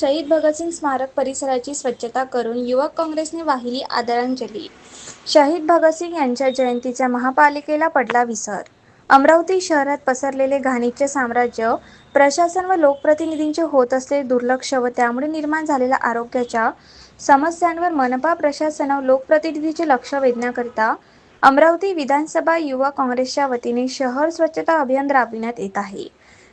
शहीद भगतसिंग स्मारक परिसराची स्वच्छता करून युवक काँग्रेसने वाहिली आदरांजली. शहीद भगतसिंग यांच्या जयंतीचा महापालिकेला पडला विसर. अमरावती शहरात पसरलेले घाणीचे साम्राज्य प्रशासन व लोकप्रतिनिधींचे होत असलेले दुर्लक्ष व त्यामुळे निर्माण झालेल्या आरोग्याच्या समस्यांवर मनपा प्रशासन व लोकप्रतिनिधींचे लक्ष वेधण्याकरिता अमरावती विधानसभा युवा काँग्रेसच्या वतीने शहर स्वच्छता अभियान राबविण्यात येत आहे.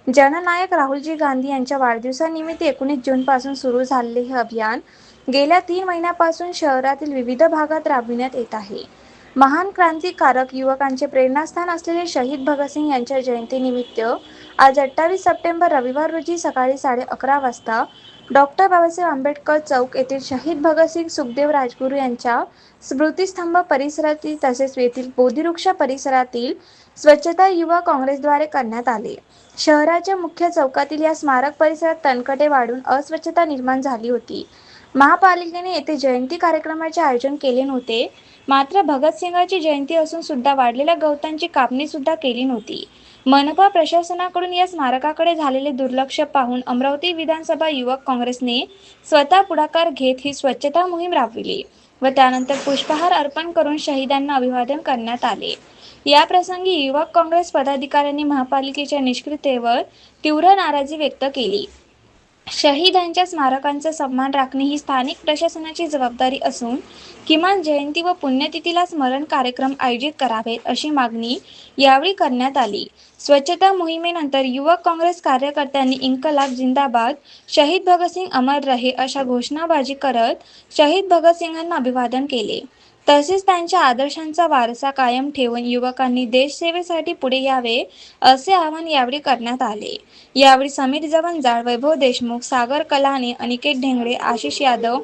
जननायक राहुलजी गांधी यांच्या वाढदिवसानिमित्त एकोणीस जूनपासून सुरू झालेले हे अभियान गेल्या तीन महिन्यापासून शहरातील विविध भागात राबविण्यात येत आहे. महान क्रांतिकारक युवकांचे प्रेरणास्थान असलेले शहीद भगतसिंग यांच्या जयंतीनिमित्त आज अठ्ठावीस सप्टेंबर रविवार रोजी सकाळी साडे अकरा वाजता डॉक्टर बाबासाहेब आंबेडकर चौक येथील शहीद भगतसिंग सुखदेव राजगुरू यांच्या स्मृतिस्तंभ परिसरातील तसेच येथील बोधिवृक्ष परिसरातील स्वच्छता युवा काँग्रेसद्वारे करण्यात आले. शहराच्या मुख्य चौकातील या स्मारक परिसरात तणकटे वाढून अस्वच्छता निर्माण झाली होती. महापालिकेने येथे जयंती कार्यक्रमाचे आयोजन केले नव्हते. मात्र भगतसिंगाची जयंती असून सुद्धा वाढलेल्या गवतांची कापणी सुद्धा केली नव्हती. मनपा प्रशासनाकडून या स्मारकाकडे झालेले दुर्लक्ष पाहून अमरावती विधानसभा युवक काँग्रेसने स्वतः पुढाकार घेत ही स्वच्छता मोहीम राबविली व त्यानंतर पुष्पहार अर्पण करून शहीदांना अभिवादन करण्यात आले. याप्रसंगी युवक काँग्रेस पदाधिकाऱ्यांनी महापालिकेच्या निष्क्रियतेवर तीव्र नाराजी व्यक्त केली. शहीदांच्या स्मारकांचा सन्मान राखणे ही स्थानिक प्रशासनाची जबाबदारी असून किमान जयंती व पुण्यतिथीला स्मरण कार्यक्रम आयोजित करावेत अशी मागणी यावेळी करण्यात आली. स्वच्छता मोहिमेनंतर युवक काँग्रेस कार्यकर्त्यांनी इन्कलाब जिंदाबाद शहीद भगतसिंग अमर रहे अशा घोषणाबाजी करत शहीद भगतसिंगांना अभिवादन केले. तसेच त्यांच्या आदर्शांचा वारसा कायम ठेवून युवकांनी देशसेवेसाठी पुढे यावे असे आवाहन यावेळी करण्यात आले. यावेळी समीर जवंजाळ वैभव देशमुख सागर कलाने अनिकेत ढेंगळे आशिष यादव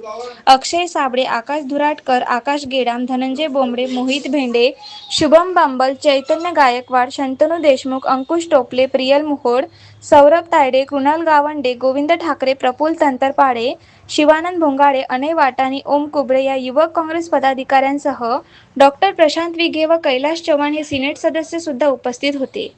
अक्षय साबळे आकाश धुराटकर आकाश गेडाम धनंजय बोंबडे मोहित भेंडे शुभम बांबल चैतन्य गायकवाड शंतनू देशमुख अंकुश टोपले प्रियल मुखोड सौरभ तायडे कृणाल गावंडे गोविंद ठाकरे प्रफुल तंतरपाडे शिवानंद भोंगाडे अनय वाटाणी ओम कुबळे या युवक काँग्रेस पदाधिकाऱ्यांसह डॉक्टर प्रशांत विघे व कैलाश चव्हाण हे सिनेट सदस्य सुद्धा उपस्थित होते.